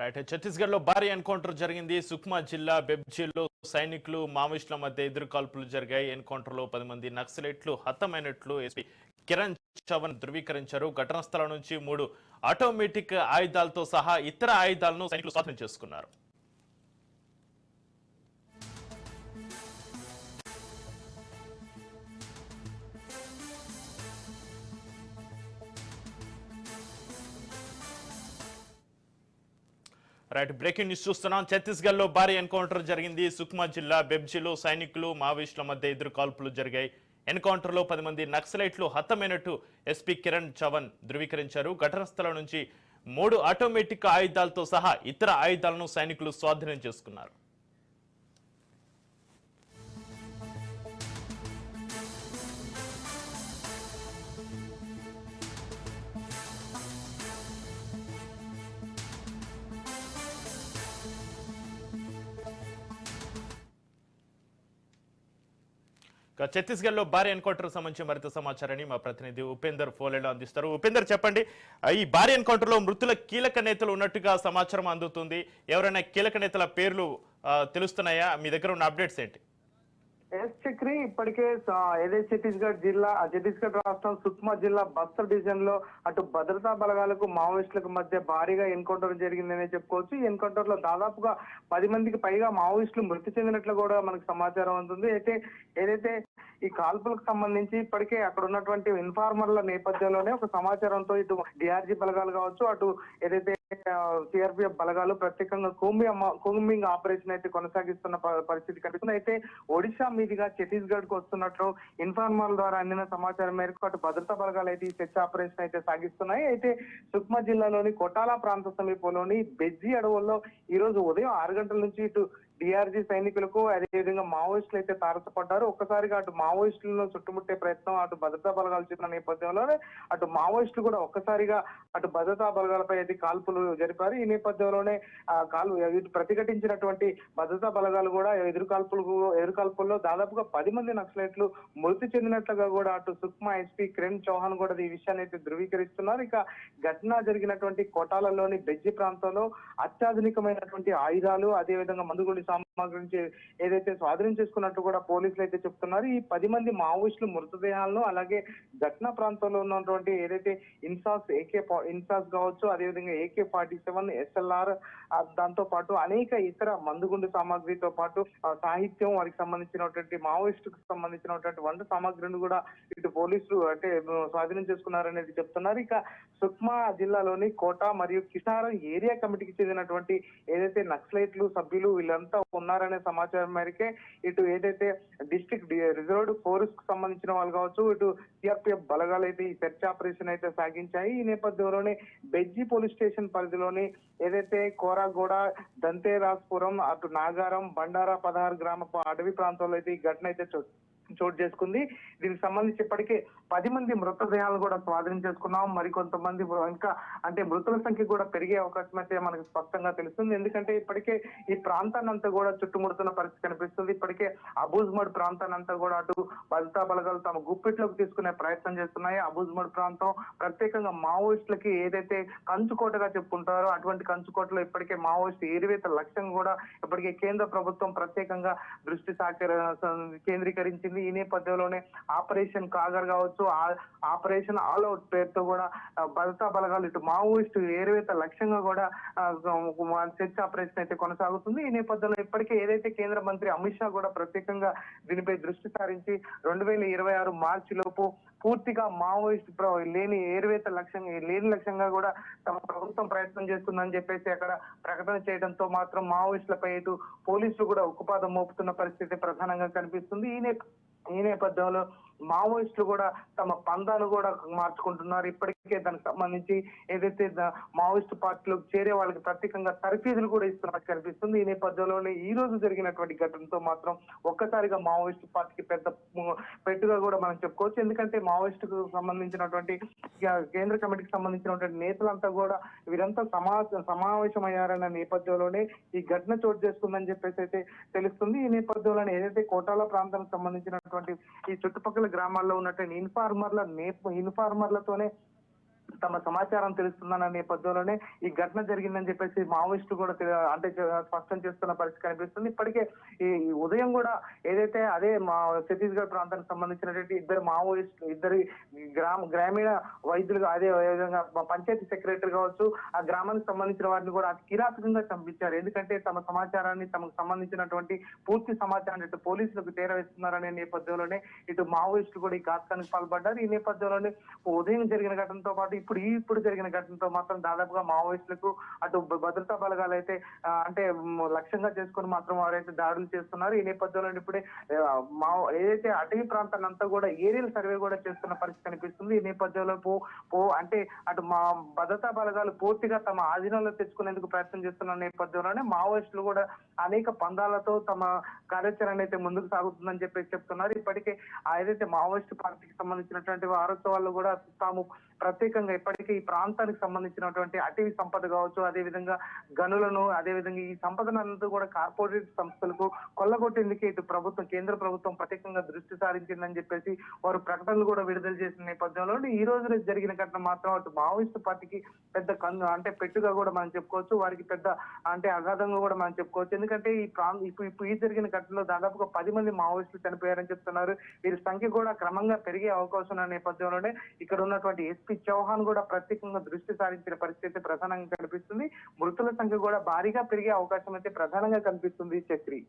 Right. ఛత్తీస్గఢ్లో భారీ encounter జరిగింది. సుక్మా జిల్లా బెబ్జీలో సైనికులు మావోయిస్టుల మధ్య ఎదురు కాల్పులు జరిగాయి. ఎన్కౌంటర్లో పది మంది నక్సలైట్లు హతమైనట్లు ఎస్పీ కిరణ్ చవన్ ధృవీకరించారు. ఘటనా స్థలం నుంచి మూడు ఆటోమేటిక్ ఆయుధాలతో సహా ఇతర ఆయుధాలను సైనికులు స్వాధీనం చేసుకున్నారు. రైట్ బ్రేకింగ్ న్యూస్ చూస్తున్నాం. ఛత్తీస్గఢ్లో భారీ ఎన్కౌంటర్ జరిగింది. సుక్మా జిల్లా బెబ్జీలో సైనికులు మావోయిస్టుల మధ్య ఎదురు కాల్పులు జరిగాయి. ఎన్కౌంటర్లో పది మంది నక్సలైట్లు హతమైనట్టు ఎస్పీ కిరణ్ చవన్ ధృవీకరించారు. ఘటన స్థలం నుంచి మూడు ఆటోమేటిక్ ఆయుధాలతో సహా ఇతర ఆయుధాలను సైనికులు స్వాధీనం చేసుకున్నారు. ఛత్తీస్గఢ్లో ఛత్తీస్గఢ్లో భారీ ఎన్కౌంటర్ సంబంధించి మరింత సమాచారాన్ని మా ప్రతినిధి ఉపేందర్ ఫోలేలో అందిస్తారు. ఉపేందర్ చెప్పండి. ఈ భారీ ఎన్కౌంటర్లో మృతుల కీలక నేతలు ఉన్నట్టుగా సమాచారం అందుతుంది. ఎవరైనా కీలక నేతల పేర్లు తెలుస్తున్నాయా? మీ దగ్గర ఉన్న అప్డేట్స్ ఏంటి? ఎస్ చక్రి ఇప్పటికే ఏదైతే ఛత్తీస్గఢ్ జిల్లా ఛత్తీస్గఢ్ రాష్ట్రం సుక్మా జిల్లా బస్తర్ డివిజన్లో అటు భద్రతా బలగాలకు మావోయిస్టులకు మధ్య భారీగా ఎన్కౌంటర్ జరిగిందనే చెప్పుకోవచ్చు. ఈ ఎన్కౌంటర్లో దాదాపుగా పది మందికి పైగా మావోయిస్టులు మృతి చెందినట్లు కూడా మనకు సమాచారం అందుతుంది. అయితే ఏదైతే ఈ కాల్పులకు సంబంధించి ఇప్పటికే అక్కడ ఉన్నటువంటి ఇన్ఫార్మర్ల నేపథ్యంలోనే ఒక సమాచారంతో ఇటు డిఆర్జీ బలగాలు కావచ్చు అటు ఏదైతే సిఆర్పిఎఫ్ బలగాలు ప్రత్యేకంగా కూంబి కూంబింగ్ ఆపరేషన్ అయితే కొనసాగిస్తున్న పరిస్థితి కనిపిస్తుంది. అయితే ఒడిశా మీదుగా ఛత్తీస్గఢ్కు వస్తున్నట్లు ఇన్ఫార్మల్ ద్వారా అందిన సమాచారం మేరకు అటు భద్రతా బలగాలు అయితే ఈ చర్చ ఆపరేషన్ అయితే సాగిస్తున్నాయి. అయితే సుక్మా జిల్లాలోని కొటాలా ప్రాంత సమీపంలోని బెజ్జి అడవుల్లో ఈ రోజు ఉదయం ఆరు గంటల నుంచి ఇటు డిఆర్జీ సైనికులకు అదేవిధంగా మావోయిస్టులు అయితే తారసపడ్డారు. ఒక్కసారిగా అటు మావోయిస్టులను చుట్టుముట్టే ప్రయత్నం అటు భద్రతా బలగాలు చేసిన నేపథ్యంలోనే అటు మావోయిస్టులు కూడా ఒక్కసారిగా అటు భద్రతా బలగాలపై అయితే కాల్పులు జరిపారు. ఈ నేపథ్యంలోనే ఆ కాలు ప్రతిఘటించినటువంటి భద్రతా బలగాలు కూడా ఎదురు కాల్పులు ఎదురు కాల్పుల్లో దాదాపుగా పది మంది నక్సలైట్లు మృతి చెందినట్లుగా కూడా అటు సుక్మా ఎస్పీ కిరణ్ చౌహాన్ కూడా ఈ విషయాన్ని అయితే ధృవీకరిస్తున్నారు. ఇక ఘటన జరిగినటువంటి కోటాలలోని బెజ్జి ప్రాంతంలో అత్యాధునికమైనటువంటి ఆయుధాలు అదేవిధంగా మందుగుండి సామాగ్రి ఏదైతే స్వాధీనం చేసుకున్నట్టు కూడా పోలీసులు అయితే చెప్తున్నారు. ఈ పది మంది మావోయిస్టులు మృతదేహాలను అలాగే ఘటనా ప్రాంతంలో ఉన్నటువంటి ఏదైతే ఇన్సాస్ ఏకే ఇన్సాస్ కావచ్చు అదేవిధంగా ఏకే ఫార్టీ సెవెన్ ఎస్ఎల్ఆర్ దాంతో పాటు అనేక ఇతర మందుగుండు సామాగ్రితో పాటు సాహిత్యం వారికి సంబంధించినటువంటి మావోయిస్టుకు సంబంధించినటువంటి వంట సామాగ్రిని కూడా ఇటు పోలీసులు అంటే స్వాధీనం చేసుకున్నారనేది చెప్తున్నారు. ఇక సుక్మా జిల్లాలోని కోట మరియు కిసారం ఏరియా కమిటీకి చెందినటువంటి ఏదైతే నక్సలైట్లు సభ్యులు వీళ్ళంతా ఉన్నారనే సమాచారం మేరకే ఇటు ఏదైతే డిస్ట్రిక్ట్ రిజర్వ్డ్ ఫోర్స్కు సంబంధించిన వాళ్ళు కావచ్చు ఇటు సిఆర్పిఎఫ్ బలగాలు అయితే ఈ సెర్చ్ ఆపరేషన్ అయితే సాగించాయి. ఈ నేపథ్యంలోనే బెజ్జి పోలీస్ స్టేషన్ పరిధిలోని ఏదైతే కోరాగూడ దంతేరాస్పురం అటు నాగారం బండారా పదహారు గ్రామ అడవి ప్రాంతంలో అయితే ఈ ఘటన అయితే చోటు చేసుకుంది. దీనికి సంబంధించి ఇప్పటికే పది మంది మృతదేహాలు కూడా స్వాధీనం చేసుకున్నాం. మరి కొంతమంది ఇంకా అంటే మృతుల సంఖ్య కూడా పెరిగే అవకాశం అయితే మనకు స్పష్టంగా తెలుస్తుంది. ఎందుకంటే ఇప్పటికే ఈ ప్రాంతాన్ని అంతా కూడా చుట్టుముడుతున్న పరిస్థితి కనిపిస్తుంది. ఇప్పటికే అబూజ్మడ్ ప్రాంతాన్ని అంతా కూడా అటు భద్రతా బలగాలు తమ గుప్పిట్లోకి తీసుకునే ప్రయత్నం చేస్తున్నాయి. అబూజ్మడ్ ప్రాంతం ప్రత్యేకంగా మావోయిస్టులకి ఏదైతే కంచుకోటగా చెప్పుకుంటారో అటువంటి కంచుకోటలో ఇప్పటికే మావోయిస్ట్ ఏరివేత లక్ష్యం కూడా ఇప్పటికే కేంద్ర ప్రభుత్వం ప్రత్యేకంగా దృష్టి సాకర కేంద్రీకరించింది. ఈ నేపథ్యంలోనే ఆపరేషన్ కాగర్ కావచ్చు ఆపరేషన్ ఆల్ అవుట్ పేరుతో కూడా భద్రతా బలగాలు ఇటు మావోయిస్టు ఏరువేత లక్ష్యంగా కూడా చర్చ ఆపరేషన్ అయితే కొనసాగుతుంది. ఈ నేపథ్యంలో ఇప్పటికే ఏదైతే కేంద్ర మంత్రి అమిత్ షా కూడా ప్రత్యేకంగా దీనిపై దృష్టి సారించి రెండు వేల ఇరవై ఆరు మార్చి లోపు పూర్తిగా మావోయిస్ట్ లేని ఏరువేత లక్ష్యంగా లేని లక్ష్యంగా కూడా తమ ప్రభుత్వం ప్రయత్నం చేస్తుందని చెప్పేసి అక్కడ ప్రకటన చేయడంతో మాత్రం మావోయిస్టులపై ఇటు పోలీసులు కూడా ఉక్కుపాదం మోపుతున్న పరిస్థితి ప్రధానంగా కనిపిస్తుంది. ఈ నేప ఈ నేపథ్యంలో మావోయిస్టులు కూడా తమ పందాలు కూడా మార్చుకుంటున్నారు. ఇప్పటికే దానికి సంబంధించి ఏదైతే మావోయిస్టు పార్టీలోకి చేరే వాళ్ళకి ప్రత్యేకంగా తరఫీదులు కూడా ఇస్తున్నట్టు కనిపిస్తుంది. ఈ నేపథ్యంలోనే ఈ రోజు జరిగినటువంటి ఘటనతో మాత్రం ఒక్కసారిగా మావోయిస్టు పార్టీకి పెద్ద పెట్టుగా కూడా మనం చెప్పుకోవచ్చు. ఎందుకంటే మావోయిస్టుకు సంబంధించినటువంటి కేంద్ర కమిటీకి సంబంధించినటువంటి నేతలంతా కూడా వీరంతా సమా సమావేశమయ్యారన్న నేపథ్యంలోనే ఈ ఘటన చోటు చేసుకుందని చెప్పేసి అయితే తెలుస్తుంది. ఈ నేపథ్యంలోనే ఏదైతే కోటాల ప్రాంతానికి సంబంధించినటువంటి ఈ చుట్టుపక్కల గ్రామాల్లో ఉన్నటువంటి ఇన్ఫార్మర్ల నేప ఇన్ఫార్మర్లతోనే తమ సమాచారం తెలుస్తుందన్న నేపథ్యంలోనే ఈ ఘటన జరిగిందని చెప్పేసి మావోయిస్టులు కూడా అంటే స్పష్టం చేస్తున్న పరిస్థితి కనిపిస్తుంది. ఇప్పటికే ఈ ఉదయం కూడా ఏదైతే అదే మా ఛత్తీస్గఢ్ ప్రాంతానికి సంబంధించినటువంటి ఇద్దరు మావోయిస్టులు ఇద్దరు గ్రామ గ్రామీణ వైద్యులు అదే విధంగా పంచాయతీ సెక్రటరీ కావచ్చు ఆ గ్రామానికి సంబంధించిన వారిని కూడా అతి కిరాతకంగా చంపించారు. ఎందుకంటే తమ సమాచారాన్ని తమకు సంబంధించినటువంటి పూర్తి సమాచారాన్ని ఇటు పోలీసులకు చేరవేస్తున్నారనే నేపథ్యంలోనే ఇటు మావోయిస్టులు కూడా ఈ ఘాతకానికి పాల్పడ్డారు. ఈ నేపథ్యంలోనే ఉదయం జరిగిన ఘటనతో పాటు ఇప్పుడు ఈ ఇప్పుడు జరిగిన ఘటనతో మాత్రం దాదాపుగా మావోయిస్టులకు అటు భద్రతా బలగాలు అయితే అంటే లక్ష్యంగా చేసుకొని మాత్రం వారైతే దాడులు చేస్తున్నారు. ఈ నేపథ్యంలో ఇప్పుడే మా ఏదైతే అటవీ ప్రాంతాన్ని అంతా కూడా ఏరియల్ సర్వే కూడా చేస్తున్న పరిస్థితి కనిపిస్తుంది. ఈ నేపథ్యంలో పో పో అంటే అటు మా భద్రతా బలగాలు పూర్తిగా తమ ఆధీనంలో తెచ్చుకునేందుకు ప్రయత్నం చేస్తున్న నేపథ్యంలోనే మావోయిస్టులు కూడా అనేక పందాలతో తమ కార్యాచరణ అయితే ముందుకు సాగుతుందని చెప్పేసి చెప్తున్నారు. ఇప్పటికే ఏదైతే మావోయిస్టు పార్టీకి సంబంధించినటువంటి వారోత్సవాల్లో కూడా తాము ప్రత్యేకంగా ఇప్పటికే ఈ ప్రాంతానికి సంబంధించినటువంటి అటవీ సంపద కావచ్చు అదే విధంగా గనులను అదే విధంగా ఈ సంపదనంతా కూడా కార్పొరేట్ సంస్థలకు కొల్లగొట్టేందుకే ఇటు ప్రభుత్వం కేంద్ర ప్రభుత్వం ప్రత్యేకంగా దృష్టి సారించిందని చెప్పేసి వారు ప్రకటనలు కూడా విడుదల చేసిన నేపథ్యంలో ఈ రోజు జరిగిన ఘటన మాత్రం అటు మావోయిస్టు పార్టీకి పెద్ద కన్ను అంటే పెట్టుగా కూడా మనం చెప్పుకోవచ్చు వారికి పెద్ద అంటే అగాధంగా కూడా మనం చెప్పుకోవచ్చు. ఎందుకంటే ఈ ప్రాంత ఇప్పుడు ఇప్పుడు ఈ జరిగిన ఘటనలో దాదాపుగా పది మంది మావోయిస్టులు చనిపోయారని చెప్తున్నారు. వీరి సంఖ్య కూడా క్రమంగా పెరిగే అవకాశం ఉన్న నేపథ్యంలోనే ఇక్కడ ఉన్నటువంటి ఎస్పీ చౌహాన్ కూడా ప్రత్యేకంగా దృష్టి సారించిన పరిస్థితి ప్రధానంగా కనిపిస్తుంది. మృతుల సంఖ్య కూడా భారీగా పెరిగే అవకాశం అయితే ప్రధానంగా కనిపిస్తుంది చక్రి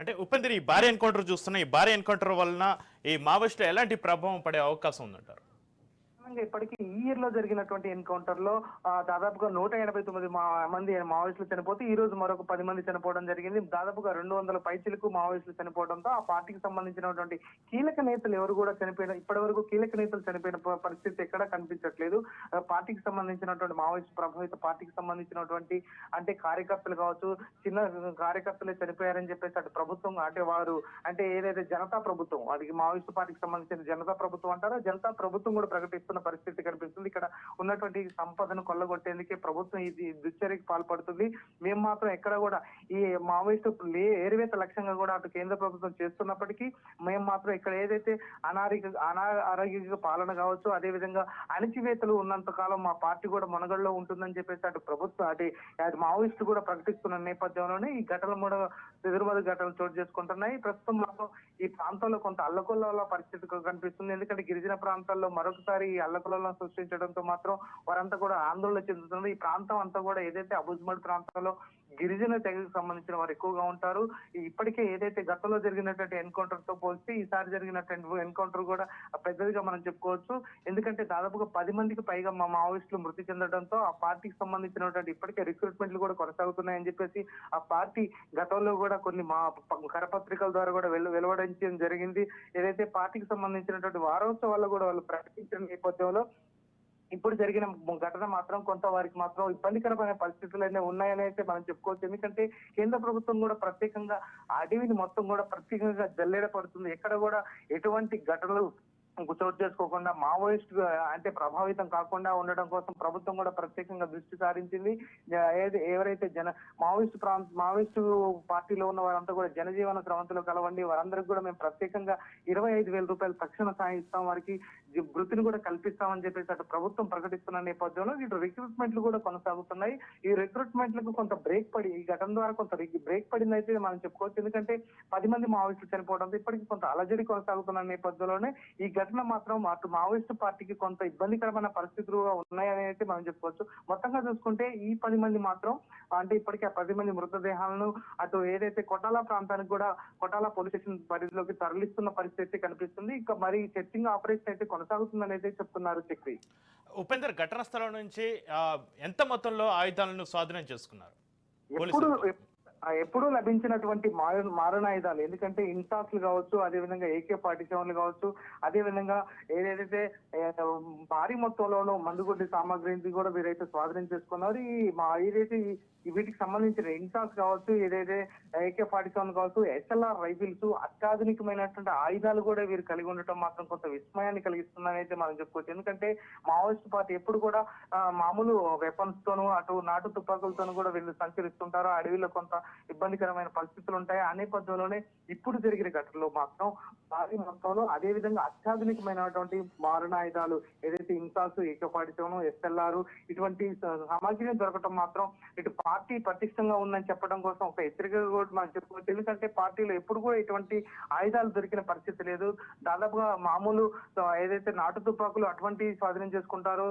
అంటే ఉపేంద్ర ఈ భారీ ఎన్కౌంటర్ చూస్తున్న ఈ భారీ ఎన్కౌంటర్ వలన ఈ మావోయిస్టులు ఎలాంటి ప్రభావం పడే అవకాశం ఉందంటారు? ప్రధానంగా ఇప్పటికీ ఈ ఇయర్లో జరిగినటువంటి ఎన్కౌంటర్లో దాదాపుగా నూట ఎనభై తొమ్మిది మా మంది మావోయిస్టులు చనిపోతే ఈ రోజు మరొక పది మంది చనిపోవడం జరిగింది. దాదాపుగా రెండు వందల పైచిలకు మావోయిస్టులు చనిపోవడంతో ఆ పార్టీకి సంబంధించినటువంటి కీలక నేతలు ఎవరు కూడా చనిపోయిన ఇప్పటి వరకు కీలక నేతలు చనిపోయిన పరిస్థితి ఎక్కడా కనిపించట్లేదు. పార్టీకి సంబంధించినటువంటి మావోయిస్ట్ ప్రభావిత పార్టీకి సంబంధించినటువంటి అంటే కార్యకర్తలు కావచ్చు చిన్న కార్యకర్తలే చనిపోయారని చెప్పేసి అటు ప్రభుత్వం అంటే వారు అంటే ఏదైతే జనతా ప్రభుత్వం అది మావోయిస్ట్ పార్టీకి సంబంధించిన జనతా ప్రభుత్వం అంటారో జనతా ప్రభుత్వం కూడా చేస్తున్న పరిస్థితి కనిపిస్తుంది. ఇక్కడ ఉన్నటువంటి సంపదను కొల్లగొట్టేందుకే ప్రభుత్వం ఇది దుశ్చర్యకి పాల్పడుతుంది. మేము మాత్రం ఎక్కడ కూడా ఈ మావోయిస్టు లే ఏరివేత లక్ష్యంగా కూడా అటు కేంద్ర ప్రభుత్వం చేస్తున్నప్పటికీ మేము మాత్రం ఇక్కడ ఏదైతే అనారోగ్య అనా ఆరోగ్య పాలన కావచ్చు అదే విధంగా అణచివేతలు ఉన్నంత కాలం మా పార్టీ కూడా మునగడలో ఉంటుందని చెప్పేసి అటు ప్రభుత్వం అటు అటు కూడా ప్రకటిస్తున్న నేపథ్యంలోనే ఈ ఘటనలు కూడా ఎదురుమది ఘటనలు చోటు చేసుకుంటున్నాయి. ప్రస్తుతం మాత్రం ఈ ప్రాంతంలో కొంత అల్లకొల్ల పరిస్థితి కనిపిస్తుంది. ఎందుకంటే గిరిజన ప్రాంతాల్లో మరొకసారి ఈ అల్లకలలో సృష్టించడంతో మాత్రం వారంతా కూడా ఆందోళన చెందుతున్నారు ఈ ప్రాంతం అంతా కూడా ఏదైతే అబుజ్మడ్ ప్రాంతంలో గిరిజన తెగకు సంబంధించిన వారు ఎక్కువగా ఉంటారు. ఇప్పటికే ఏదైతే గతంలో జరిగినటువంటి ఎన్కౌంటర్తో పోల్చి ఈసారి జరిగినటువంటి ఎన్కౌంటర్ కూడా పెద్దదిగా మనం చెప్పుకోవచ్చు. ఎందుకంటే దాదాపుగా పది మందికి పైగా మా మావోయిస్టులు మృతి చెందడంతో ఆ పార్టీకి సంబంధించినటువంటి ఇప్పటికే రిక్రూట్మెంట్లు కూడా కొనసాగుతున్నాయని చెప్పేసి ఆ పార్టీ గతంలో కూడా కొన్ని మా కరపత్రికల ద్వారా కూడా వెలు వెలువడించడం జరిగింది. ఏదైతే పార్టీకి సంబంధించినటువంటి వారోత్సవాల్లో కూడా వాళ్ళు ప్రకటించిన నేపథ్యంలో ఇప్పుడు జరిగిన ఘటన మాత్రం కొంత వారికి మాత్రం ఇబ్బందికరమైన పరిస్థితులు అయితే ఉన్నాయని అయితే మనం చెప్పుకోవచ్చు. ఎందుకంటే కేంద్ర ప్రభుత్వం కూడా ప్రత్యేకంగా అడవిని మొత్తం కూడా ప్రత్యేకంగా జల్లేడ పడుతుంది. ఎక్కడ కూడా ఎటువంటి ఘటనలు చోటు చేసుకోకుండా మావోయిస్ట్ అంటే ప్రభావితం కాకుండా ఉండడం కోసం ప్రభుత్వం కూడా ప్రత్యేకంగా దృష్టి సారించింది. ఏది ఎవరైతే జన మావోయిస్ట్ ప్రాంత మావోయిస్ట్ పార్టీలో ఉన్న వారంతా కూడా జనజీవన స్రవంతిలో కలవండి. వారందరికీ కూడా మేము ప్రత్యేకంగా ఇరవై ఐదు వేల రూపాయలు తక్షణ సాయం ఇస్తాం వారికి. వృత్తిని కూడా కల్పిస్తామని చెప్పేసి అటు ప్రభుత్వం ప్రకటిస్తున్న నేపథ్యంలో ఇటు రిక్రూట్మెంట్లు కూడా కొనసాగుతున్నాయి. ఈ రిక్రూట్మెంట్లకు కొంత బ్రేక్ పడి ఈ ఘటన ద్వారా కొంత బ్రేక్ పడిందైతే మనం చెప్పుకోవచ్చు. ఎందుకంటే పది మంది మావోయిస్టులు చనిపోవడంతో ఇప్పటికీ కొంత అలజడి కొనసాగుతున్న నేపథ్యంలోనే ఈ ఘటన మాత్రం అటు మావోయిస్టు పార్టీకి కొంత ఇబ్బందికరమైన పరిస్థితులు ఉన్నాయని అయితే మనం చెప్పుకోవచ్చు. మొత్తంగా చూసుకుంటే ఈ పది మంది మాత్రం అంటే ఇప్పటికే ఆ పది మంది మృతదేహాలను అటు ఏదైతే కొటాల ప్రాంతానికి కూడా కొటాల పోలీస్ స్టేషన్ పరిధిలోకి తరలిస్తున్న పరిస్థితి కనిపిస్తుంది. ఇంకా మరి సెర్చింగ్ ఆపరేషన్ అయితే కొనసాగుతుందని అయితే చెప్తున్నారు చక్రి. ఉపేందర్ ఘటన స్థలం నుంచి ఎంత మొత్తంలో ఆయుధాలను స్వాధీనం చేసుకున్నారు? ఎప్పుడు ఎప్పుడూ లభించినటువంటి మారణాయుధాలు. ఎందుకంటే ఇన్సాక్లు కావచ్చు అదే విధంగా ఏకే ఫార్టీ సెవెన్లు కావచ్చు అదే విధంగా ఏదైతే భారీ మొత్తంలోనూ మందుగుడ్డి సామాగ్రిని కూడా వీరైతే స్వాధీనం చేసుకున్నారు. ఈ మా ఏదైతే వీటికి సంబంధించిన ఇన్సాస్ కావచ్చు ఏదైతే ఏకే ఫార్టీ సెవెన్ కావచ్చు ఎస్ఎల్ఆర్ రైఫిల్స్ అత్యాధునికమైనటువంటి ఆయుధాలు కూడా వీరు కలిగి ఉండటం మాత్రం కొంత విస్మయాన్ని కలిగిస్తుందని అయితే మనం చెప్పుకోవచ్చు. ఎందుకంటే మావోయిస్ట్ పార్టీ ఎప్పుడు కూడా మామూలు వెపన్స్ తోను అటు నాటు తుపాకులతోనూ కూడా వీళ్ళు సంచరిస్తుంటారు. అడవిలో కొంత ఇబ్బందికరమైన పరిస్థితులు ఉంటాయి. అనే నేపథ్యంలోనే ఇప్పుడు జరిగిన ఘటనలో మాత్రం భారీ మొత్తంలో అదే విధంగా అత్యాధునికమైనటువంటి మారణాయుధాలు ఏదైతే ఇన్సాస్ ఏకపాటితోనూ ఎస్ఎల్ఆర్ ఇటువంటి సామాగ్రి దొరకటం మాత్రం ఇటు పార్టీ పటిష్టంగా ఉందని చెప్పడం కోసం ఒక హెచ్చరిక కూడా మనం చెప్పుకోవచ్చు. ఎందుకంటే పార్టీలో ఎప్పుడు కూడా ఇటువంటి ఆయుధాలు దొరికిన పరిస్థితి లేదు. దాదాపుగా మామూలు ఏదైతే నాటు తుపాకులు అటువంటి స్వాధీనం చేసుకుంటారో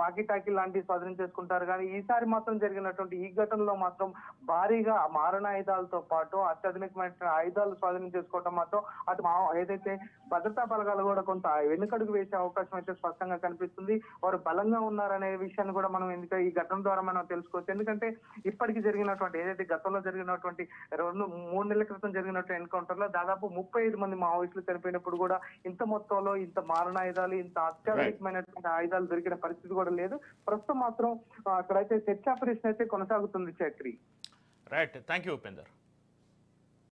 వాకి టాకీ లాంటివి స్వాధీనం చేసుకుంటారు. కానీ ఈసారి మాత్రం జరిగినటువంటి ఈ ఘటనలో మాత్రం భారీగా మారణాయుధాలతో పాటు అత్యాధునికమైన ఆయుధాలు స్వాధీనం చేసుకోవటం మాత్రం అటు మా ఏదైతే భద్రతా బలగాలు కూడా కొంత వెనుకడుగు వేసే అవకాశం అయితే స్పష్టంగా కనిపిస్తుంది. వారు బలంగా ఉన్నారనే విషయాన్ని కూడా మనం ఎందుకంటే ఈ ఘటన ద్వారా మనం తెలుసుకోవచ్చు. ఎందుకంటే ఇప్పటికి జరిగినటువంటి ఏదైతే గతంలో జరిగినటువంటి రెండు మూడు నెలల క్రితం జరిగినటువంటి ఎన్కౌంటర్లో దాదాపు ముప్పై ఐదు మంది మావోయిస్టులు చనిపోయినప్పుడు కూడా ఇంత మొత్తంలో ఇంత మారణాయుధాలు ఇంత అత్యాధునికమైనటువంటి ఆయుధాలు దొరికిన పరిస్థితి కూడా లేదు. ప్రస్తుతం మాత్రం అక్కడైతే చర్చ ఆపరేషన్ అయితే కొనసాగుతుంది Chakri right thank you Upender